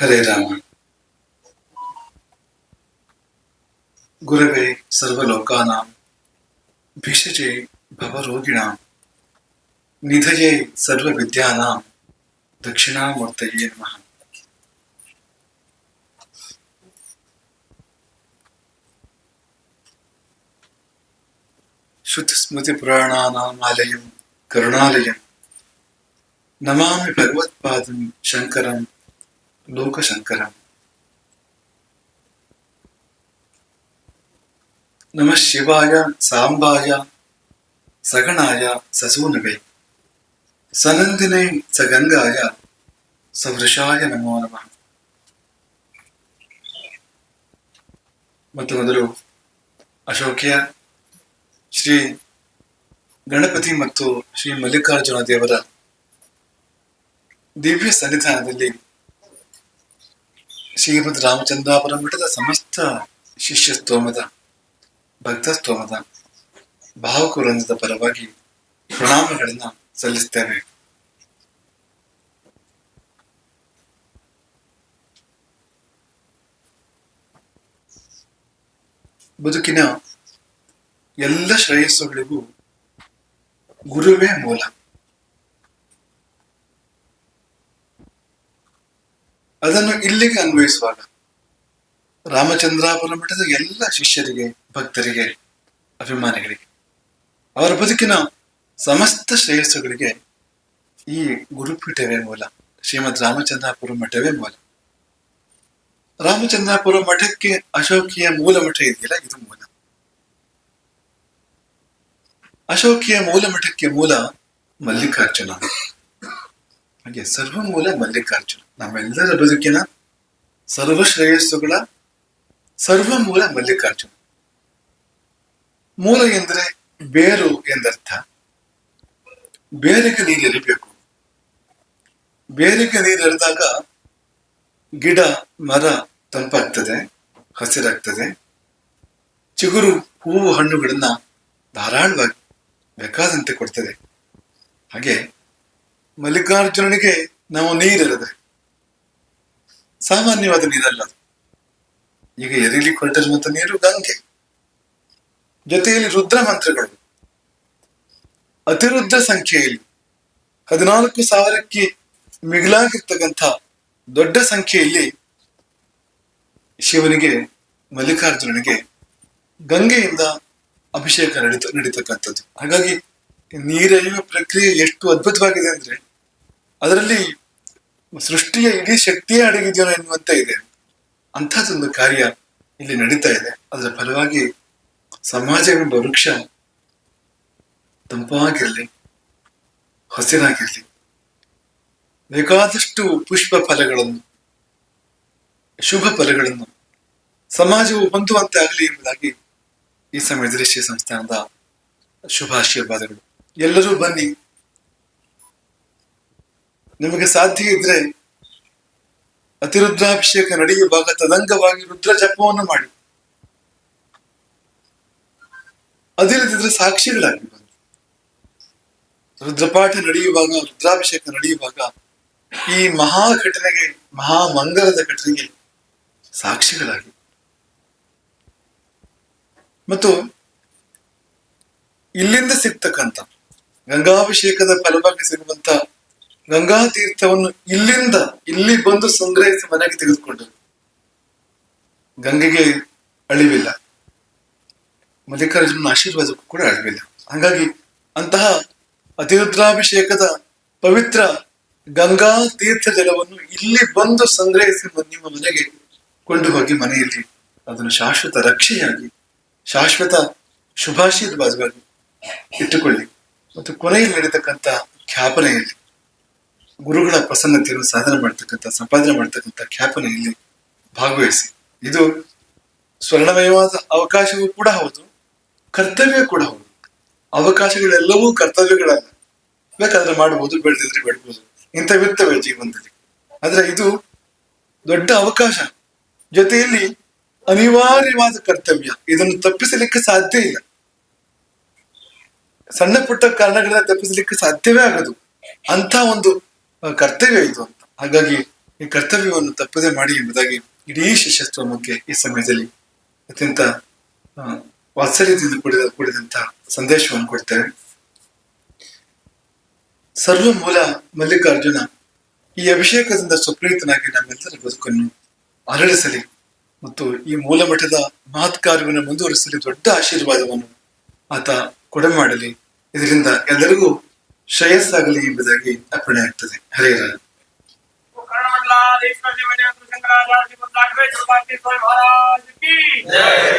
हरे राम। गुरवे सर्वलोकानां, भिषजे भवरोगिणां, निधये सर्वविद्यानां, दक्षिणामूर्तये नमः। श्रुतिस्मृतिपुराणानाम् आलयं, करुणालयं, नमामि भगवत्पादं शङ्करं ಲೋಕಶಂಕರ. ನಮಃ ಶಿವಾಯ, ಸಾಂಬಾಯ, ಸಗಣಾಯ, ಸಸೂನವೇ. ಸನಂದಿನೇ ಸಗಂಗಾಯ, ಸವೃಷಾಯ ನಮೋ ನಮಃ. ಮತ್ತು ಮೊದಲು ಅಶೋಕ್ಯ, ಶ್ರೀ ಗಣಪತಿ ಮತ್ತು ಶ್ರೀ ಮಲ್ಲಿಕಾರ್ಜುನ ದೇವರ ದಿವ್ಯ ಸನ್ನಿಧಾನದಲ್ಲಿ ಶ್ರೀಮದ್ ರಾಮಚಂದ್ರಾಪುರ ಮಠದ ಸಮಸ್ತ ಶಿಷ್ಯ ಸ್ತೋಮದ ಭಕ್ತ ಸ್ತೋಮದ ಭಾವಕುರಂಧದ ಪರವಾಗಿ ಪ್ರಣಾಮಗಳನ್ನ ಸಲ್ಲಿಸ್ತೇವೆ. ಬದುಕಿನ ಎಲ್ಲ ಶ್ರೇಯಸ್ಸುಗಳಿಗೂ ಗುರುವೇ ಮೂಲ. ಅದನ್ನು ಇಲ್ಲಿಗೆ ಅನ್ವಯಿಸುವಾಗ ರಾಮಚಂದ್ರಾಪುರ ಮಠದ ಎಲ್ಲ ಶಿಷ್ಯರಿಗೆ, ಭಕ್ತರಿಗೆ, ಅಭಿಮಾನಿಗಳಿಗೆ, ಅವರ ಬದುಕಿನ ಸಮಸ್ತ ಶ್ರೇಯಸ್ಸುಗಳಿಗೆ ಈ ಗುರುಪೀಠವೇ ಮೂಲ, ಶ್ರೀಮದ್ ರಾಮಚಂದ್ರಾಪುರ ಮಠವೇ ಮೂಲ. ರಾಮಚಂದ್ರಾಪುರ ಮಠಕ್ಕೆ ಅಶೋಕಿಯ ಮೂಲ ಮಠ ಇದೆಯಲ್ಲ, ಇದು ಮೂಲ. ಅಶೋಕಿಯ ಮೂಲ ಮಠಕ್ಕೆ ಮೂಲ ಮಲ್ಲಿಕಾರ್ಜುನ. ಹಾಗೆ ಸರ್ವ ಮೂಲ ಮಲ್ಲಿಕಾರ್ಜುನ. ನಮ್ಮೆಲ್ಲರ ಬದುಕಿನ ಸರ್ವಶ್ರೇಯಸ್ಸುಗಳ ಸರ್ವ ಮೂಲ ಮಲ್ಲಿಕಾರ್ಜುನ. ಮೂಲ ಎಂದರೆ ಬೇರು ಎಂದರ್ಥ. ಬೇರಿಗೆ ನೀರು ಇರಬೇಕು. ಬೇರಿಗೆ ನೀರು ಎರೆದಾಗ ಗಿಡ, ಮರ ತಂಪಾಗ್ತದೆ, ಹಸಿರಾಗ್ತದೆ. ಚಿಗುರು ಹೂವು ಹಣ್ಣುಗಳನ್ನ ಧಾರಾಳವಾಗಿ ಬೇಕಾದಂತೆ ಕೊಡ್ತದೆ. ಹಾಗೆ ಮಲ್ಲಿಕಾರ್ಜುನನಿಗೆ ನಾವು ನೀರೆರೆದ್ರೆ ಸಾಮಾನ್ಯವಾದ ನೀರಲ್ಲ ಈಗ ಎರಿಲಿ ಹೊರಟಿರುವಂತ ನೀರು ಗಂಗೆ. ಜೊತೆಯಲ್ಲಿ ರುದ್ರ ಮಂತ್ರಗಳು. ಅತಿರುದ್ರ ಸಂಖ್ಯೆಯಲ್ಲಿ ಹದಿನಾಲ್ಕು ಸಾವಿರಕ್ಕೆ ಮಿಗಿಲಾಗಿರ್ತಕ್ಕಂಥ ದೊಡ್ಡ ಸಂಖ್ಯೆಯಲ್ಲಿ ಶಿವನಿಗೆ, ಮಲ್ಲಿಕಾರ್ಜುನನಿಗೆ ಗಂಗೆಯಿಂದ ಅಭಿಷೇಕ ನಡೀತ, ನಡೀತಕ್ಕಂಥದ್ದು. ಹಾಗಾಗಿ ನೀರೆಳೆಯುವ ಪ್ರಕ್ರಿಯೆ ಎಷ್ಟು ಅದ್ಭುತವಾಗಿದೆ ಅಂದ್ರೆ ಅದರಲ್ಲಿ ಸೃಷ್ಟಿಯ ಇಡೀ ಶಕ್ತಿಯೇ ಅಡಗಿದೆಯೋ ಎನ್ನುವಂತೆ ಇದೆ. ಅಂಥದ್ದೊಂದು ಕಾರ್ಯ ಇಲ್ಲಿ ನಡೀತಾ ಇದೆ. ಅದರ ಫಲವಾಗಿ ಸಮಾಜವೆಂಬ ವೃಕ್ಷ ತಂಪಾಗಿರಲಿ, ಹಸಿರಾಗಿರಲಿ. ಬೇಕಾದಷ್ಟು ಪುಷ್ಪ ಫಲಗಳನ್ನು, ಶುಭ ಫಲಗಳನ್ನು ಸಮಾಜವು ಹೊಂದುವಂತೆ ಆಗಲಿ ಎಂಬುದಾಗಿ ಈ ಸಮಯದಲ್ಲಿ ಶ್ರೀ ಸಂಸ್ಥಾನದ ಶುಭಾಶೀರ್ವಾದಗಳು. ಎಲ್ಲರೂ ಬನ್ನಿ. ನಿಮಗೆ ಸಾಧ್ಯ ಇದ್ರೆ ಅತಿರುದ್ರಾಭಿಷೇಕ ನಡೆಯುವಾಗ ತದಂಗವಾಗಿ ರುದ್ರ ಜಪವನ್ನು ಮಾಡಿ. ಅದಿಲ್ಲದಿದ್ರೆ ಸಾಕ್ಷಿಗಳಾಗಿ ಬಂದು. ರುದ್ರಪಾಠ ನಡೆಯುವಾಗ ರುದ್ರಾಭಿಷೇಕ ನಡೆಯುವಾಗ ಈ ಮಹಾ ಘಟನೆಗೆ ಮಹಾ ಮಂಗಲದ ಘಟನೆಗೆ ಸಾಕ್ಷಿಗಳಾಗಿ. ಮತ್ತು ಇಲ್ಲಿಂದ ಸಿಗ್ತಕ್ಕಂಥ ಗಂಗಾಭಿಷೇಕದ ಫಲವಾಗಿ ಸಿಗುವಂತ ಗಂಗಾ ತೀರ್ಥವನ್ನು ಇಲ್ಲಿಂದ ಇಲ್ಲಿ ಬಂದು ಸಂಗ್ರಹಿಸಿ ಮನೆಗೆ ತೆಗೆದುಕೊಂಡರು. ಗಂಗೆಗೆ ಅಳಿವಿಲ್ಲ. ಮಲ್ಲಿಕಾರ್ಜುನ ಆಶೀರ್ವಾದಕ್ಕೂ ಕೂಡ ಅಳಿವಿಲ್ಲ. ಹಾಗಾಗಿ ಅಂತಹ ಅತಿರುದ್ರಾಭಿಷೇಕದ ಪವಿತ್ರ ಗಂಗಾ ತೀರ್ಥ ಜಲವನ್ನು ಇಲ್ಲಿ ಬಂದು ಸಂಗ್ರಹಿಸಿ ನಿಮ್ಮ ಮನೆಗೆ ಕೊಂಡು ಹೋಗಿ ಮನೆಯಲ್ಲಿ ಅದನ್ನು ಶಾಶ್ವತ ರಕ್ಷೆಯಾಗಿ, ಶಾಶ್ವತ ಶುಭಾಶೀರ್ವಾದವಾಗಿ ಇಟ್ಟುಕೊಳ್ಳಿ. ಮತ್ತು ಕೊನೆಯಲ್ಲಿ ನಡೀತಕ್ಕಂಥ ಖ್ಯಾಪನೆಯಲ್ಲಿ ಗುರುಗಳ ಪ್ರಸನ್ನತೆಯನ್ನು ಸಾಧನೆ ಮಾಡ್ತಕ್ಕಂಥ, ಸಂಪಾದನೆ ಮಾಡ್ತಕ್ಕಂಥ ಖ್ಯಾಪನೆಯಲ್ಲಿ ಭಾಗವಹಿಸಿ. ಇದು ಸ್ವರ್ಣಮಯವಾದ ಅವಕಾಶವೂ ಕೂಡ ಹೌದು ಕರ್ತವ್ಯ ಕೂಡ ಹೌದು. ಅವಕಾಶಗಳೆಲ್ಲವೂ ಕರ್ತವ್ಯಗಳಲ್ಲ. ಬೇಕಾದ್ರೆ ಮಾಡಬಹುದು ಬೆಳೆದಿದ್ರೆ ಬೆಳಬಹುದು ಇಂಥವಿರ್ತವೆ ಜೀವನದಲ್ಲಿ. ಆದ್ರೆ ಇದು ದೊಡ್ಡ ಅವಕಾಶ. ಜೊತೆಯಲ್ಲಿ ಅನಿವಾರ್ಯವಾದ ಕರ್ತವ್ಯ. ಇದನ್ನು ತಪ್ಪಿಸಲಿಕ್ಕೆ ಸಾಧ್ಯ ಇಲ್ಲ. ಸಣ್ಣ ಪುಟ್ಟ ಕಾರಣಗಳನ್ನ ತಪ್ಪಿಸಲಿಕ್ಕೆ ಸಾಧ್ಯವೇ ಆಗದು. ಅಂತ ಒಂದು ಕರ್ತವ್ಯ ಇದು. ಅಂತ ಹಾಗಾಗಿ ಈ ಕರ್ತವ್ಯವನ್ನು ತಪ್ಪದೆ ಮಾಡಿ ಎಂಬುದಾಗಿ ಇಡೀ ಶಿಷ್ಯತ್ವಕ್ಕೆ ಈ ಸಮಯದಲ್ಲಿ ಅತ್ಯಂತ ವಾತ್ಸಲ್ಯದಿಂದ ಕೂಡಿದ ಕೂಡಿದಂತಹ ಸಂದೇಶವನ್ನು ಕೊಡ್ತೇವೆ ಸರ್ವ ಮೂಲ ಮಲ್ಲಿಕಾರ್ಜುನ ಈ ಅಭಿಷೇಕದಿಂದ ಸುಪ್ರೀತನಾಗಿ ನಮ್ಮೆಲ್ಲರ ಬದುಕನ್ನು ಅರಳಿಸಲಿ ಮತ್ತು ಈ ಮೂಲ ಮಠದ ಮಹತ್ ಕಾರ್ಯವನ್ನು ಮುಂದುವರಿಸಲಿ ದೊಡ್ಡ ಆಶೀರ್ವಾದವನ್ನು ಆತ ಕೊಡ ಮಾಡಲಿ ಇದರಿಂದ ಎಲ್ಲರಿಗೂ ಶ್ರೇಯಸ್ಸಾಗಲಿ ಎಂಬುದಾಗಿ ಅರ್ಪಣೆ ಆಗ್ತದೆ ಹರೇ ರಾಮ ಜಯ